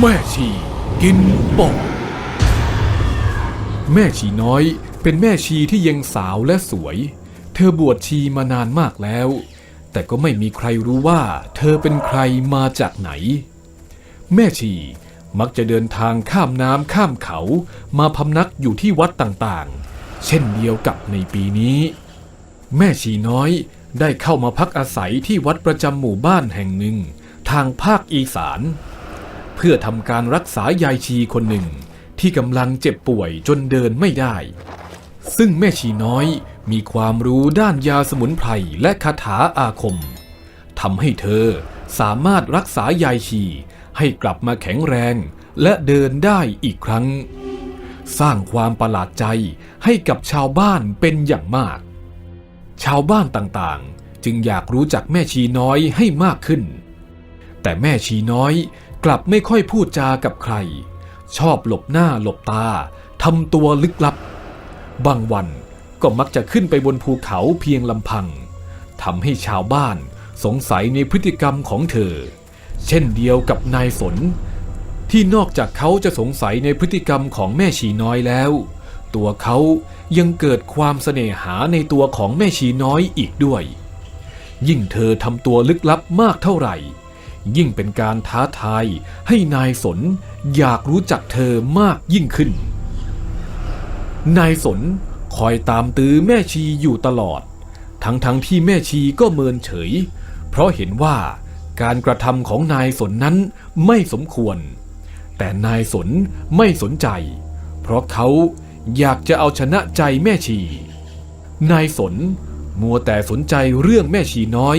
แม่ชีกินปอบแม่ชีน้อยเป็นแม่ชีที่ยังสาวและสวย เธอบวชชีมานานมากแล้ว แต่ก็ไม่มีใครรู้ว่าเธอเป็นใครมาจากไหน แม่ชีมักจะเดินทางข้ามน้ำข้ามเขามาพำนักอยู่ที่วัดต่างๆ เช่นเดียวกับในปีนี้ แม่ชีน้อยได้เข้ามาพักอาศัยที่วัดประจำหมู่บ้านแห่งหนึ่ง ทางภาคอีสาน เพื่อทำการรักษายายชีคนหนึ่ง ที่กำลังเจ็บป่วยจนเดินไม่ได้ ซึ่งแม่ชีน้อยมีความรู้ด้านยาสมุนไพรและคาถาอาคมทำให้เธอสามารถรักษายายชีให้กลับมาแข็งแรงและเดินได้อีกครั้ง สร้างความประหลาดใจให้กับชาวบ้านเป็นอย่างมาก ชาวบ้านต่างๆ จึงอยากรู้จักแม่ชีน้อยให้มากขึ้น แต่แม่ชีน้อย กลับไม่ค่อยพูดจากับใคร ชอบหลบหน้าหลบตาทำตัวลึกลับ บางวันก็มักจะขึ้นไปบนภูเขาเพียงลำพังทำให้ชาวบ้านสงสัยในพฤติกรรมของเธอ เช่นเดียวกับนายสนที่นอกจากเขาจะสงสัยในพฤติกรรมของแม่ชีน้อยแล้ว ตัวเขายังเกิดความเสน่หาในตัวของแม่ชีน้อยอีกด้วย ยิ่งเธอทำตัวลึกลับมากเท่าไหร่ ยิ่งเป็นการท้าทายให้นายสนอยากรู้จักเธอมากยิ่งขึ้น นายสนคอยตามตื้อแม่ชีอยู่ตลอด ทั้งทั้งๆที่แม่ชีก็เมินเฉย เพราะเห็นว่าการกระทำของนายสนนั้นไม่สมควร แต่นายสนไม่สนใจ เพราะเขาอยากจะเอาชนะใจแม่ชี นายสนมัวแต่สนใจเรื่องแม่ชีน้อย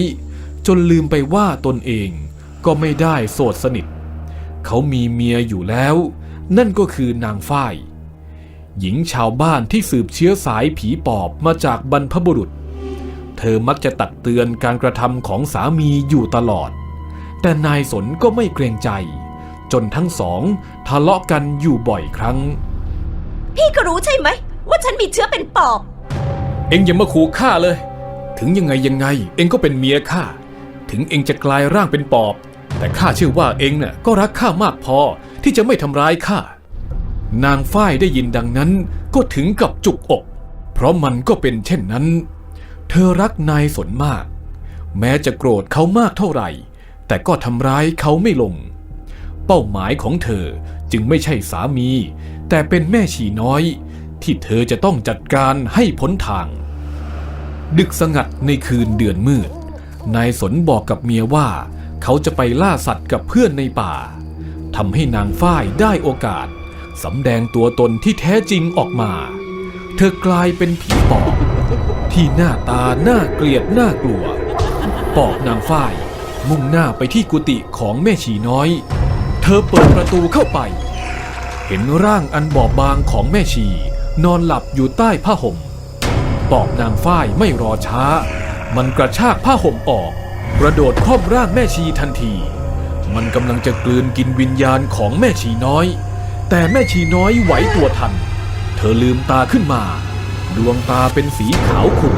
จนลืมไปว่าตนเอง ก็ไม่ได้โสดสนิท เขามีเมียอยู่แล้ว นั่นก็คือนางฝ้าย หญิงชาวบ้านที่สืบเชื้อสายผีปอบมาจากบรรพบุรุษ เธอมักจะตักเตือนการกระทำของสามีอยู่ตลอด แต่นายสนก็ไม่เกรงใจ จนทั้งสองทะเลาะกันอยู่บ่อยครั้ง พี่ก็รู้ใช่ไหม ว่าฉันมีเชื้อเป็นปอบ เอ็งอย่ามาขู่ข้าเลย ถึงยังไงยังไง เอ็งก็เป็นเมียข้าถึงเอ็งจะกลายร่างเป็นปอบ แต่ข้าเชื่อว่าเองน่ะก็รักข้ามากพอที่จะไม่ทำร้ายข้า นางฝ้ายได้ยินดังนั้นก็ถึงกับจุกอก เพราะมันก็เป็นเช่นนั้น เธอรักนายสนมาก แม้จะโกรธเขามากเท่าไหร่ แต่ก็ทำร้ายเขาไม่ลง เป้าหมายของเธอจึงไม่ใช่สามี แต่เป็นแม่ชีน้อย ที่เธอจะต้องจัดการให้พ้นทาง ดึกสงัดในคืนเดือนมืด นายสนบอกกับเมียว่า เขาจะไปล่าสัตว์กับเพื่อนในป่าทำให้นางฝ้ายได้โอกาสสำแดงตัวตนที่แท้จริงออกมา เธอกลายเป็นผีปอบ ที่หน้าตาน่าเกลียดน่ากลัว ปอบนางฝ้าย มุ่งหน้าไปที่กุฏิของแม่ชีน้อย เธอเปิดประตูเข้าไป เห็นร่างอันบอบบางของแม่ชี นอนหลับอยู่ใต้ผ้าห่ม ปอบนางฝ้ายไม่รอช้า มันกระชากผ้าห่มออก กระโดดครอบร่างแม่ชีทันที มันกำลังจะกลืนกินวิญญาณของแม่ชีน้อย แต่แม่ชีน้อยไหวตัวทัน เธอลืมตาขึ้นมา ดวงตาเป็นสีขาวขุ่น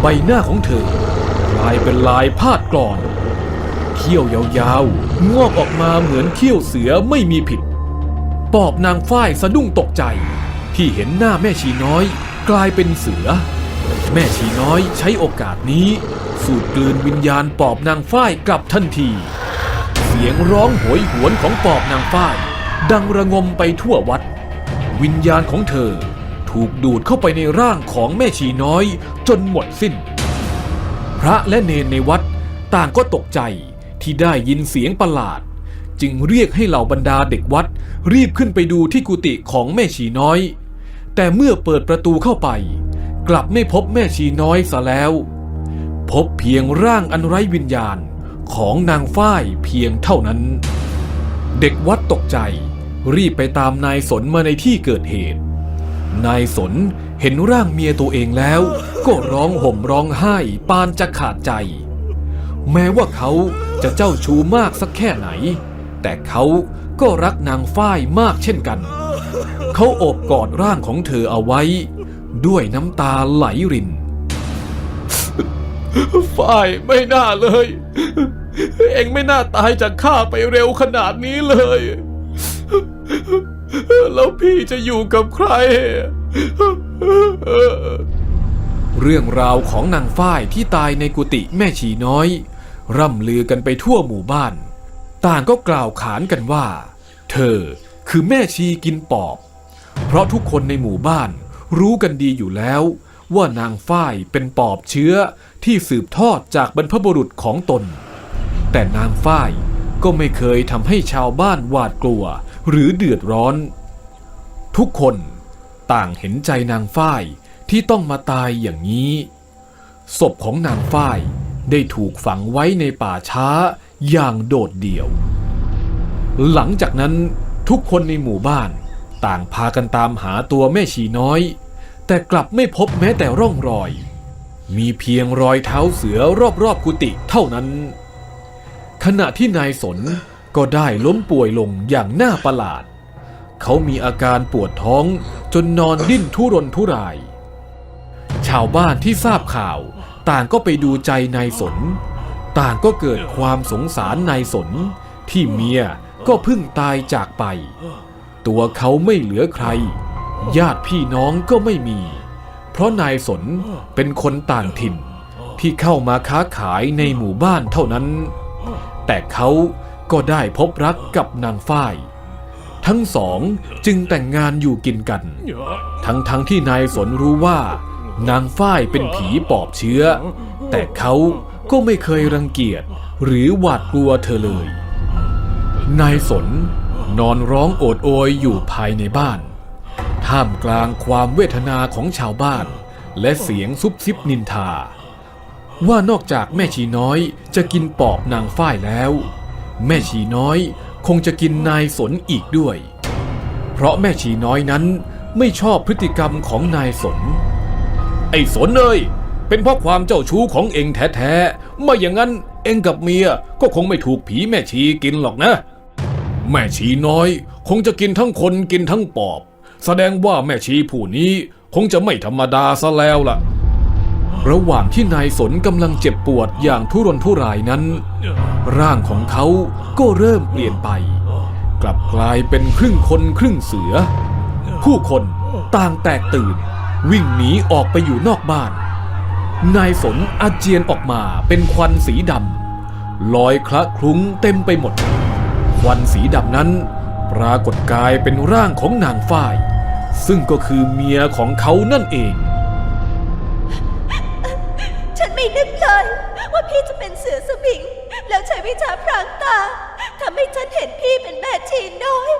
ใบหน้าของเธอกลายเป็นลายพาดกรอนเขี้ยวยาวๆ งอกออกมาเหมือนเขี้ยวเสือไม่มีผิด ปอบนางฝ้ายสะดุ้งตกใจ ที่เห็นหน้าแม่ชีน้อย กลายเป็นเสือ แม่ชีน้อยใช้โอกาสนี้ สูดกลืนวิญญาณปอบนางฝ้ายกลับทันที เสียงร้องโหยหวนของปอบนางฝ้าย ดังระงมไปทั่ววัด วิญญาณของเธอถูกดูดเข้าไปในร่างของแม่ชีน้อยจนหมดสิ้น พระและเนนในวัดต่างก็ตกใจที่ได้ยินเสียงประหลาด จึงเรียกให้เหล่าบรรดาเด็กวัด รีบขึ้นไปดูที่กุฏิของแม่ชีน้อย แต่เมื่อเปิดประตูเข้าไป กลับไม่พบแม่ชีน้อยซะแล้ว พบเพียงร่างอันไร้วิญญาณของนางฝ้ายเพียงเท่านั้น เด็กวัดตกใจ รีบไปตามนายสนมาในที่เกิดเหตุ นายสนเห็นร่างเมียตัวเองแล้ว ก็ร้องห่มร้องไห้ปานจะขาดใจ แม้ว่าเขาจะเจ้าชู้มากสักแค่ไหน แต่เขาก็รักนางฝ้ายมากเช่นกัน เขาโอบกอดร่างของเธอเอาไว้ ด้วยน้ำตาไหลรินฝ้ายไม่น่าเลย เอ็งไม่น่าตายจากข้าไปเร็วขนาดนี้เลย แล้วพี่จะอยู่กับใคร เรื่องราวของนางฝ้ายที่ตายในกุฏิแม่ชีน้อย ร่ำลือกันไปทั่วหมู่บ้าน ต่างก็กล่าวขานกันว่า เธอคือแม่ชีกินปอบ เพราะทุกคนในหมู่บ้าน รู้กันดีอยู่แล้ว ว่านางฝ้ายเป็นปอบเชื้อที่สืบทอดจากบรรพบุรุษของตน แต่นางฝ้ายก็ไม่เคยทำให้ชาวบ้านหวาดกลัวหรือเดือดร้อน ทุกคนต่างเห็นใจนางฝ้ายที่ต้องมาตายอย่างนี้ ศพของนางฝ้ายได้ถูกฝังไว้ในป่าช้าอย่างโดดเดี่ยว หลังจากนั้นทุกคนในหมู่บ้านต่างพากันตามหาตัวแม่ชีน้อย แต่กลับไม่พบแม้แต่ร่องรอย มีเพียงรอยเท้าเสือรอบๆกุฏิเท่านั้น ขณะที่นายสนก็ได้ล้มป่วยลงอย่างน่าประหลาด เขามีอาการปวดท้องจนนอนดิ้นทุรนทุราย ชาวบ้านที่ทราบข่าวต่างก็ไปดูใจนายสน ต่างก็เกิดความสงสารนายสน ที่เมียก็เพิ่งตายจากไป ตัวเขาไม่เหลือใคร ญาติพี่น้องก็ไม่มี เพราะนายสนเป็นคนต่างถิ่นที่เข้ามาค้าขายในหมู่บ้านเท่านั้น แต่เขาก็ได้พบรักกับนางฝ้าย ทั้งสองจึงแต่งงานอยู่กินกัน ทั้งทั้งที่นายสนรู้ว่า นางฝ้ายเป็นผีปอบเชื้อ แต่เขาก็ไม่เคยรังเกียจหรือหวาดกลัวเธอเลย นายสนนอนร้องโอดโอยอยู่ภายในบ้าน ท่ามกลางความเวทนาของชาวบ้าน และเสียงซุบซิบนินทา ว่านอกจากแม่ชีน้อยจะกินปอบนางฝ้ายแล้ว แม่ชีน้อยคงจะกินนายสนอีกด้วย เพราะแม่ชีน้อยนั้นไม่ชอบพฤติกรรมของนายสน ไอ้สนเอ้ยเป็นเพราะความเจ้าชู้ของเองแท้ๆไม่อย่างนั้นเองกับเมียก็คงไม่ถูกผีแม่ชีกินหรอกนะ แม่ชีน้อย คงจะกินทั้งคนกินทั้งปอบ แสดงว่าแม่ชีผู้นี้คงจะไม่ธรรมดาซะแล้วล่ะ ระหว่างที่นายสนกำลังเจ็บปวดอย่างทุรนทุรายนั้น ร่างของเขาก็เริ่มเปลี่ยนไป กลับกลายเป็นครึ่งคนครึ่งเสือ ผู้คนต่างแตกตื่น วิ่งหนีออกไปอยู่นอกบ้าน นายสนอาเจียนออกมาเป็นควันสีดำลอยคละคลุ้งเต็มไปหมด ควันสีดำนั้น ปรากฏกายเป็นร่างของนางฝ้าย ซึ่งก็คือเมียของเขานั่นเอง ฉันไม่นึกเลยว่าพี่จะเป็นเสือสมิง แล้วใช้วิชาพรางตาทำให้ฉันเห็นพี่เป็นแม่ชีน้อย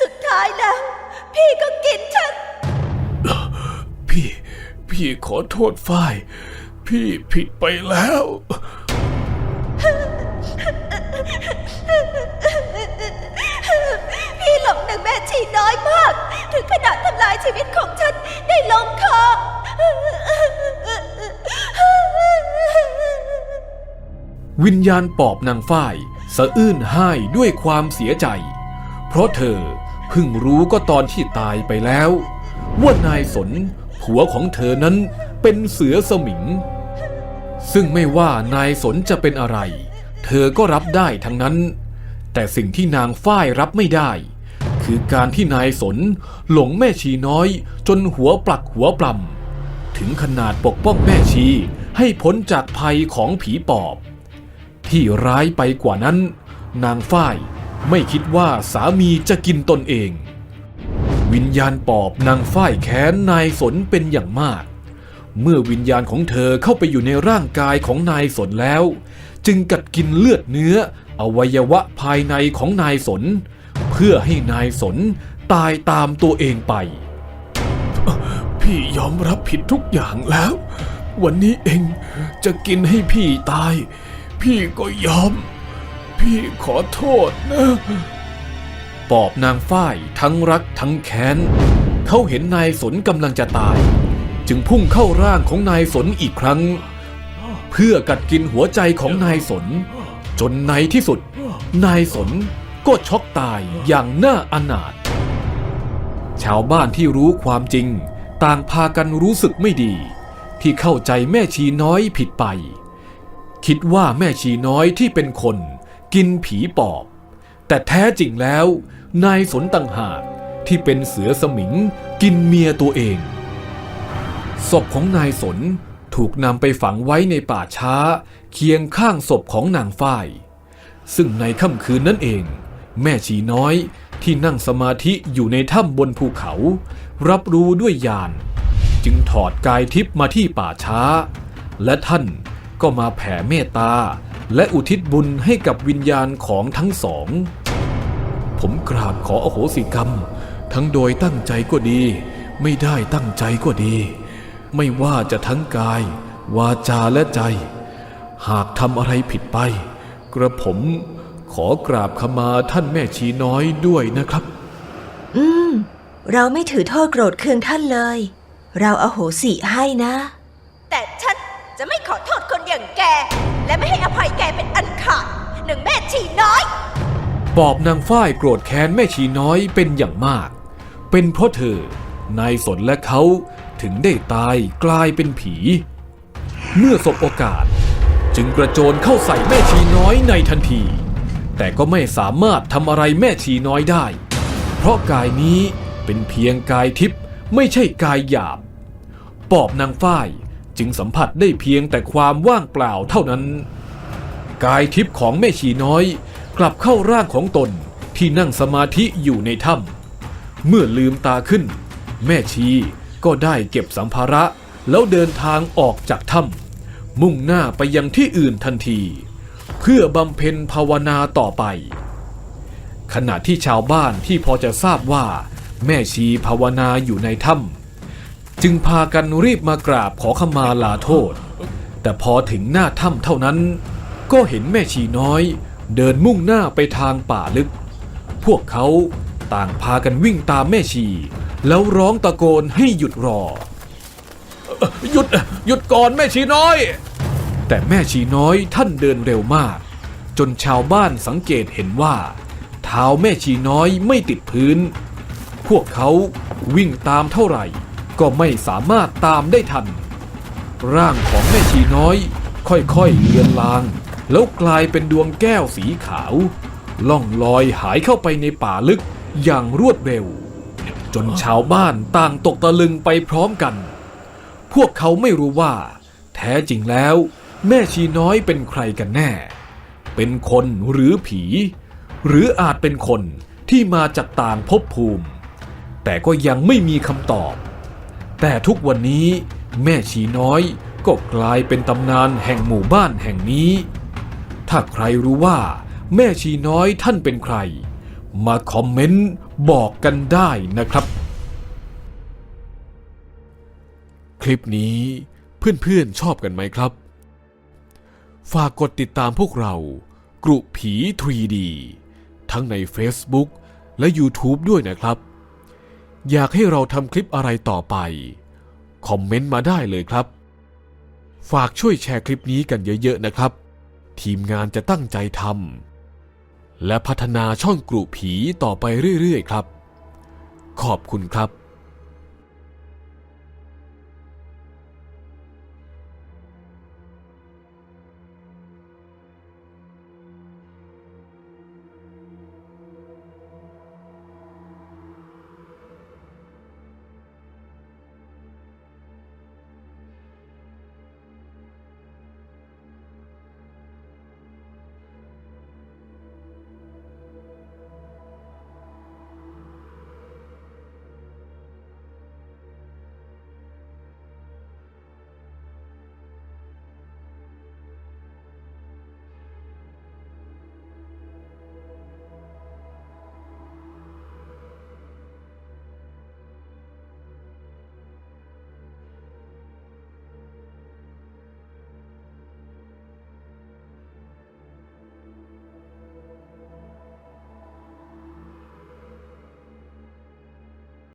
สุดท้ายแล้ว พี่ก็กินฉัน พี่ พี่ขอโทษฝ้าย พี่ผิดไปแล้ว ชีวิตของฉันได้ลงคอ วิญญาณปอบนางฝ้ายสะอื้นไห้ด้วยความเสียใจ เพราะเธอเพิ่งรู้ก็ตอนที่ตายไปแล้ว ว่านายสนผัวของเธอนั้นเป็นเสือสมิง ซึ่งไม่ว่านายสนจะเป็นอะไร เธอก็รับได้ทั้งนั้น แต่สิ่งที่นางฝ้ายรับไม่ได้ คือการที่นายสนหลงแม่ชีน้อย จนหัวปลักหัวปลำถึงขนาดปกป้องแม่ชีให้พ้นจากภัยของผีปอบ ที่ร้ายไปกว่านั้น นางฝ้ายไม่คิดว่าสามีจะกินตนเอง วิญญาณปอบนางฝ้ายแค้นนายสนเป็นอย่างมาก เมื่อวิญญาณของเธอเข้าไปอยู่ในร่างกายของนายสนแล้ว จึงกัดกินเลือดเนื้อ อวัยวะภายในของนายสน พื่อให้นายสนตายตามตัวเองไป พี่ยอมรับผิดทุกอย่างแล้ว วันนี้เองจะกินให้พี่ตาย พี่ก็ยอม พี่ขอโทษนะปอบนางฝ้ายทั้งรักทั้งแค้น เขาเห็นนายสนกำลังจะตาย จึงพุ่งเข้าร่างของนายสนอีกครั้ง เพื่อกัดกินหัวใจของนายสน จนในที่สุด นายสน ก็ช็อกตายอย่างน่าอนาถชาวบ้านที่รู้ความจริง ต่างพากันรู้สึกไม่ดี ที่เข้าใจแม่ชีน้อยผิดไป คิดว่าแม่ชีน้อยที่เป็นคน กินผีปอบ แต่แท้จริงแล้ว นายสนต่างหากที่เป็นเสือสมิงกินเมียตัวเองศพของนายสนถูกนำไปฝังไว้ในป่าช้า เคียงข้างศพของนางฝ้าย ซึ่งในค่ำคืนนั่นเอง แม่ชีน้อยที่นั่งสมาธิอยู่ในถ้ำบนภูเขา รับรู้ด้วยญาณจึงถอดกายทิพย์มาที่ป่าช้า และท่านก็มาแผ่เมตตา และอุทิศบุญให้กับวิญญาณของทั้งสอง ผมกราบขออโหสิกรรม ทั้งโดยตั้งใจก็ดี ไม่ได้ตั้งใจก็ดี ไม่ว่าจะทั้งกาย วาจาและใจ หากทำอะไรผิดไป กระผม อกราบขมาท่านแม่ชีน้อยด้วยนะครับ อืม เราไม่ถือโทษโกรธเคืองท่านเลย เราอาโหสิให้นะ แต่ฉันจะไม่ขอโทษคนอย่างแก และไม่ให้อภัยแกเป็นอันขาดหนึ่งแม่ชีน้อยปอบนางฝ้ายโกรธแค้นแม่ชีน้อยเป็นอย่างมาก เป็นเพราะเธอนายสนและเขาถึงได้ตายกลายเป็นผี เมื่อสบโอกาส จึงกระโจนเข้าใส่แม่ชีน้อยในทันที แต่ก็ไม่สามารถทำอะไรแม่ชีน้อยได้ เพราะกายนี้เป็นเพียงกายทิพย์ไม่ใช่กายหยาบ ปอบนางฝ้ายจึงสัมผัสได้เพียงแต่ความว่างเปล่าเท่านั้น กายทิพย์ของแม่ชีน้อย กลับเข้าร่างของตนที่นั่งสมาธิอยู่ในถ้ำเมื่อลืมตาขึ้น แม่ชีก็ได้เก็บสัมภาระแล้วเดินทางออกจากถ้ำมุ่งหน้าไปยังที่อื่นทันที เพื่อบำเพ็ญภาวนาต่อไป ขณะที่ชาวบ้านที่พอจะทราบว่า แม่ชีภาวนาอยู่ในถ้ำจึงพากันรีบมากราบขอขมาลาโทษ แต่พอถึงหน้าถ้ำเท่านั้น ก็เห็นแม่ชีน้อย เดินมุ่งหน้าไปทางป่าลึก พวกเขาต่างพากันวิ่งตามแม่ชี แล้วร้องตะโกนให้หยุดรอหยุดหยุดก่อนแม่ชีน้อย แต่แม่ชีน้อยท่านเดินเร็วมาก จนชาวบ้านสังเกตเห็นว่า เท้าแม่ชีน้อยไม่ติดพื้น พวกเขาวิ่งตามเท่าไหร่ ก็ไม่สามารถตามได้ทัน ร่างของแม่ชีน้อย ค่อยๆเลือนลาง แล้วกลายเป็นดวงแก้วสีขาว ล่องลอยหายเข้าไปในป่าลึกอย่างรวดเร็ว จนชาวบ้านต่างตกตะลึงไปพร้อมกัน พวกเขาไม่รู้ว่า แท้จริงแล้ว แม่ชีน้อยเป็นใครกันแน่ เป็นคนหรือผี หรืออาจเป็นคนที่มาจากต่างภพภูมิ แต่ก็ยังไม่มีคำตอบ แต่ทุกวันนี้แม่ชีน้อยก็กลายเป็นตำนานแห่งหมู่บ้านแห่งนี้ ถ้าใครรู้ว่าแม่ชีน้อยท่านเป็นใคร มาคอมเมนต์บอกกันได้นะครับ คลิปนี้เพื่อนๆชอบกันไหมครับ ฝากกดติดตามพวกเรา กรุผี 3D ทั้งใน Facebook และ YouTube ด้วยนะครับ อยากให้เราทำคลิปอะไรต่อไป คอมเมนต์มาได้เลยครับ ฝากช่วยแชร์คลิปนี้กันเยอะๆนะครับ ทีมงานจะตั้งใจทำและพัฒนาช่องกรุผีต่อไปเรื่อยๆ ครับ ขอบคุณครับ